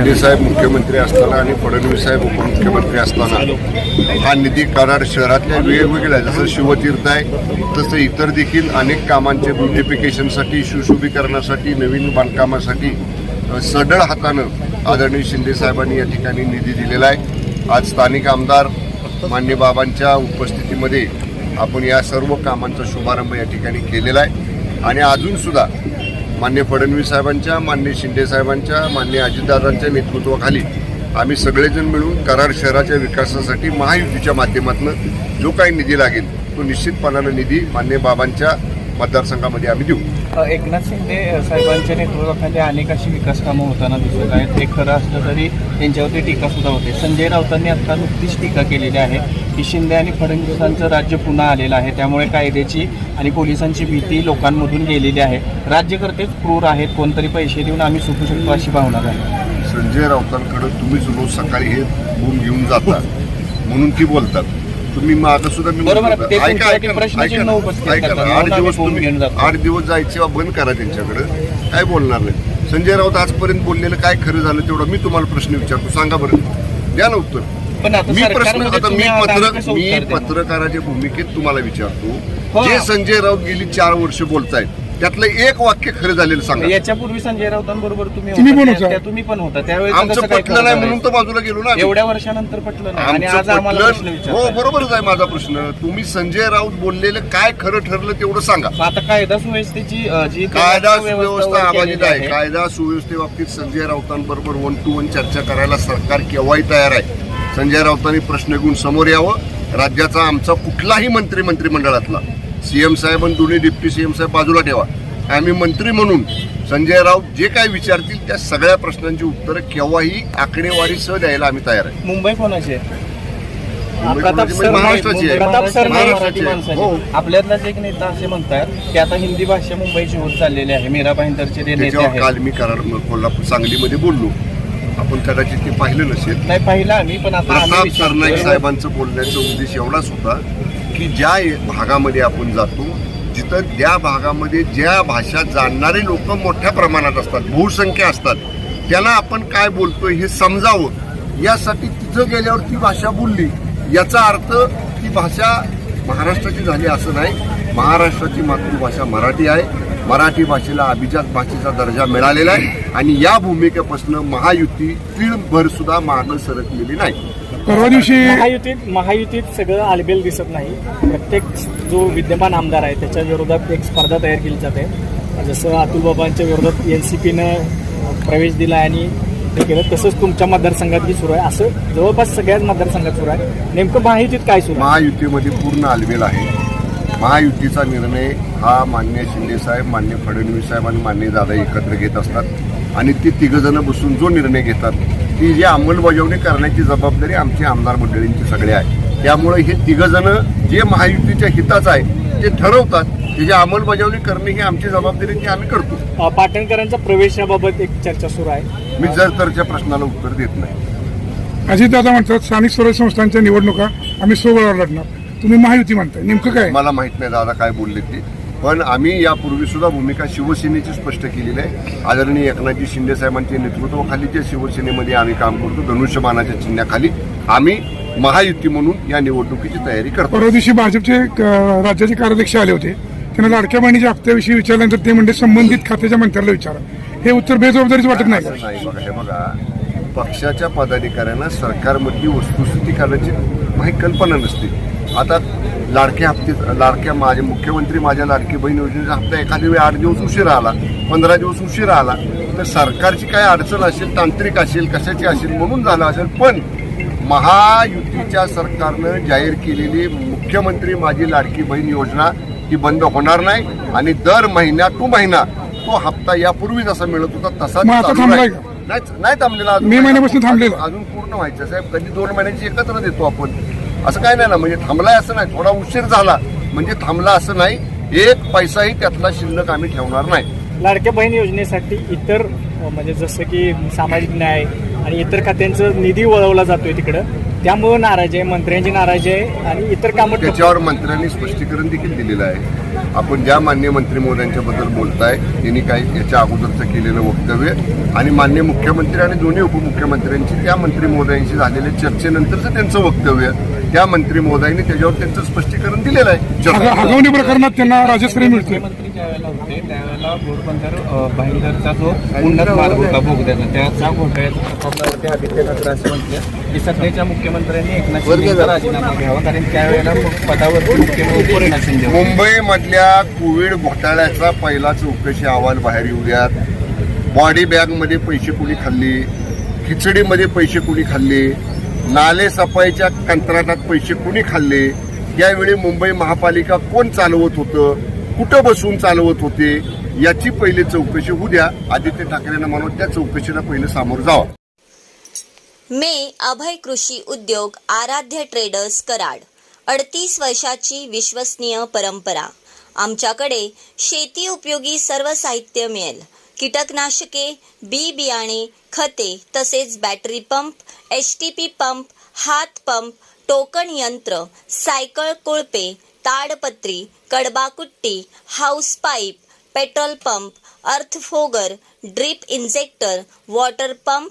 शिंदे साहेब मुख्यमंत्री असताना आणि फडणवीस साहेब उपमुख्यमंत्री असताना. हा निधी कराड शहरातल्या वेगवेगळ्या जसं शिवतीर्थ आहे तसं इतर देखील अनेक कामांचे ब्युटिफिकेशनसाठी सुशोभीकरणासाठी नवीन बांधकामासाठी सढळ हातानं आदरणीय शिंदे साहेबांनी या ठिकाणी निधी दिलेला आहे. आज स्थानिक आमदार मान्य बाबांच्या उपस्थितीमध्ये आपण या सर्व कामांचा शुभारंभ या ठिकाणी केलेला आहे. आणि अजूनसुद्धा मान्य फडणवीस साहेबांच्या मान्य शिंदे साहेबांच्या मान्य अजितदादांच्या नेतृत्वाखाली आम्ही सगळेजण मिळून कराड शहराच्या विकासासाठी महायुतीच्या माध्यमातून जो काही निधी लागेल तो निश्चितपणानं निधी मान्य बाबांच्या मतदारसंघामध्ये आम्ही देऊ. एकनाथ शिंदे साहेबांच्या नेतृत्वाखाली अनेक अशी विकास कामं होताना दिसत आहेत. ते खरं असलं तरी त्यांच्यावरती टीका सुद्धा होते. संजय राऊतांनी आता नुकतीच टीका केलेली आहे की शिंदे आणि फडणवीसांचं राज्य पुन्हा आलेलं आहे. त्यामुळे कायद्याची आणि पोलिसांची भीती लोकांमधून गेलेली आहे. राज्यकर्तेच क्रूर आहेत. कोणतरी पैसे देऊन आम्ही सुटू शकतो अशी भावना आहे. संजय राऊतांकडे तुम्हीच रोज सकाळी हे बूम घेऊन जाता. म्हणून ती बोलतात. तुम्ही माझं सुद्धा मी बरोबर आहे. म्हणतो. ते ऐका, तुमच्यासाठी ऐका, प्रश्नचिन्ह ऐका, उपस्थित ऐका ना. करतात. आठ म्हणून दिवस आम्ही तुम्ही घेऊन जातो. आठ दिवस जायचे वा बंद करा त्यांच्याकडे काय बोलणार नाही संजय राऊत आजपर्यंत बोललेलं काय खरं झालं तेवढं मी तुम्हाला प्रश्न विचारतो सांगा बरं द्या ना उत्तर पण आता मी प्रश्न सरकारमध्ये आता मी तुम्ही आता पत्र कसं मी उत्तर देणार? पत्रकाराच्या भूमिकेत तुम्हाला विचारतो हो. जे संजय राऊत गेली चार वर्ष बोलतायत त्यातलं एक वाक्य खरं झालेलं सांगा. याच्यापूर्वी संजय राऊतांबरोबर तुम्ही तुम्ही होता, पण त्या- होता. त्या तुम्ही पण होता. त्यावेळेस आमचं कसं काय पटलं नाही? म्हणून तर बाजूला गेलो ना आम्ही. एवढ्या वर्षानंतर पटलं नाही. आणि आज आमचं आम्हाला प्रश्न पटलं हो विचारताय. बरोबरच आहे माझा प्रश्न. तुम्ही संजय राऊत बोललेलं काय खरं ठरलं तेवढं सांगा. आता कायदा सुव्यवस्थेची अ, जी कायदा व्यवस्था सुव्यवस्था केलेली अबाधित आहे. कायदा सुव्यवस्थेबाबतीत संजय राऊतांबरोबर वन टू वन चर्चा करायला सरकार केव्हाही तयार आहे. संजय राऊतांनी प्रश्न घेऊन समोर यावं. राज्याचा आमचा कुठलाही मंत्री मंत्रिमंडळातला सीएम साहेब आणि दोन्ही डिप्टी सीएम साहेब बाजूला ठेवा आम्ही मंत्री म्हणून संजय राऊत जे काय विचारतील त्या सगळ्या प्रश्नांची उत्तरं केव्हाही आकडेवारीसह द्यायला आम्ही तयार आहे मुंबई कोणाची आहे? महाराष्ट्राची आहे. हो. आपल्यातलाच एक नेता असे म्हणतात की आता हिंदी भाषा मुंबईची होत चाललेली आहे मीरा भाईंदरचे ते नेते त्याच्यावर आहेत काल मी कराड कोल्हापूर सांगलीमध्ये बोललो आपण कदाचित ते पाहिलं नसेल नाही पाहिलं आम्ही पण आता आम्ही प्रताप सरनाईक. साहेबांचं बोलण्याचा उद्देश एवढाच होता की ज्या भागामध्ये आपण जातो जिथं त्या भागामध्ये ज्या भाषा जाणणारे लोक मोठ्या प्रमाणात असतात बहुसंख्या असतात त्यांना आपण काय बोलतोय हे समजावं. यासाठी तिथं गेल्यावर ती भाषा बोलली. याचा अर्थ ती भाषा महाराष्ट्राची झाली असं नाही. महाराष्ट्राची मातृभाषा मराठी आहे. मराठी भाषेला अभिजात भाषेचा दर्जा मिळालेला आहे. आणि या भूमिकेपासून महायुती तीळभर सुद्धा मागं सरकलेली नाही. परवा दिवशी महायुतीत महायुतीत सगळं आलबेल दिसत नाही. प्रत्येक जो विद्यमान आमदार आहे त्याच्या विरोधात एक स्पर्धा तयार केली जाते. जसं अतुल बाबांच्या विरोधात एन सी पीनं प्रवेश दिला आणि हे केलं तसंच तुमच्या मतदारसंघातही सुरू आहे. असं जवळपास सगळ्याच मतदारसंघात सुरू आहे. नेमकं महायुतीत काय सुरू आहे? महायुतीमध्ये पूर्ण आलबेल आहे. महायुतीचा निर्णय हा मान्य शिंदे साहेब मान्य फडणवीस साहेब आणि मान्य दादा एकत्र घेत असतात. आणि ते तिघजण बसून जो निर्णय घेतात ती जी अंमलबजावणी करण्याची जबाबदारी आमची आमदार मंडळींची सगळे आहे. त्यामुळे हे तिघजण जे महायुतीच्या हिताचं आहे ते ठरवतात त्याची अंमलबजावणी करणे ही आमची जबाबदारी ती आम्ही करतो. पाटणकरांच्या प्रवेशाबाबत एक चर्चा सुरू आहे. मी जर तरच्या प्रश्नाला उत्तर देत नाही. अजितदादा म्हणतात स्थानिक स्वराज्य संस्थांच्या निवडणुका आम्ही सोबळावर लढणार. तुम्ही महायुती म्हणताय. नेमकं काय? मला माहीत नाही दादा काय बोलले ते. पण आम्ही यापूर्वी सुद्धा भूमिका शिवसेनेची स्पष्ट केलेली आहे. आदरणीय एकनाथजी शिंदे साहेबांच्या नेतृत्वाखाली जे शिवसेनेमध्ये आम्ही काम करतो धनुष्यबाणाच्या चिन्हाखाली आम्ही महायुती म्हणून या निवडणुकीची तयारी करतो. परवा दिवशी भाजपचे राज्याचे कार्याध्यक्ष आले होते. त्यांना लाडक्या बहिणीच्या हप्त्याविषयी विचारल्यानंतर ते म्हणजे संबंधित खात्याच्या मंत्र्याला विचारा. हे उत्तर बेजबाबदारीच वाटत नाही बघा हे बघा. पक्षाच्या पदाधिकाऱ्यांना सरकारमधली वस्तुस्थिती करण्याची माही कल्पना नसते. आता लाडक्या हप्ते लाडक्या माझे मुख्यमंत्री माझ्या लाडकी बहीण योजनेचा हप्ता एखाद्या वेळी आठ दिवस उशिरा आला पंधरा दिवस उशिरा आला तर सरकारची काय अडचण असेल तांत्रिक असेल कशाची असेल म्हणून झालं असेल पण महायुतीच्या सरकारनं जाहीर केलेली मुख्यमंत्री माझी लाडकी बहीण योजना ही बंद होणार नाही आणि दर महिना टू महिना तो हप्ता यापूर्वी जसा मिळत होता तसाच? नाही थांबलेला. अजून पूर्ण व्हायचं साहेब कधी दोन महिन्याची एकत्र देतो आपण. असं काय नाही ना म्हणजे थांबलाय असं नाही थोडा उशीर झाला. म्हणजे थांबला असं नाही एक पैसाही त्यातला शिल्लक आम्ही ठेवणार नाही. लाडक्या बहीण योजनेसाठी इतर म्हणजे जसं की सामाजिक न्याय आणि इतर खात्यांचं निधी वळवला जातोय तिकडं. त्यामुळं नाराज आहे मंत्र्यांची नाराज आहे आणि इतर कामं त्याच्यावर मंत्र्यांनी स्पष्टीकरण देखील दिलेलं आहे. आपण ज्या मान्य मंत्री मोदयांच्या बद्दल बोलताय त्यांनी काही याच्या अगोदरचं केलेलं वक्तव्य आणि मान्य मुख्यमंत्री आणि दोन्ही उपमुख्यमंत्र्यांची त्या मंत्री मोदयांशी झालेल्या चर्चेनंतरचं त्यांचं वक्तव्य त्या मंत्री मोदयांनी त्याच्यावर त्यांचं स्पष्टीकरण दिलेलं आहे. हगवणी प्रकरणात त्यांना राजश्री मिळते त्यावेळेला घोडबंदर भाईंदरचा जो उन्नत मार्ग होता. बोगद्याचा त्याचा घोटाळ्याचा प्रकरणावरती आदित्यनाथ राज म्हटले. की सध्याच्या मुख्यमंत्र्यांनी एकनाथ शिंदेचा राजीनामा घ्यावा कारण त्यावेळेला पदावरती मुख्यमंत्री एकनाथ शिंदे होते. मुंबईमधल्या कोविड घोटाळ्याचा पहिला चौकशी अहवाल बाहेर येऊ द्यात बॉडी बॅगमध्ये पैसे कुणी खाल्ले? खिचडीमध्ये पैसे कुणी खाल्ले? नाले सफाईच्या कंत्राटात पैसे कुणी खाल्ले? यावेळी मुंबई महापालिका कोण चालवत होतं? कुठं बसून चालवत होते? याची पहिले चौकशी होऊ द्या आदित्य ठाकरेंना म्हणून त्या चौकशीला पहिले सामोरं जावं. मे अभय कृषी उद्योग आराध्य ट्रेडर्स कराड. अडतीस वर्षाची विश्वसनीय परंपरा. आमच्याकडे शेती उपयोगी सर्व साहित्य मिळेल. कीटकनाशके बी बियाणे खते तसेच battery pump H T P pump हात पंप टोकन यंत्र सायकल कोळपे ताडपत्री कडबाकुट्टी house pipe petrol pump अर्थफोगर drip injector water pump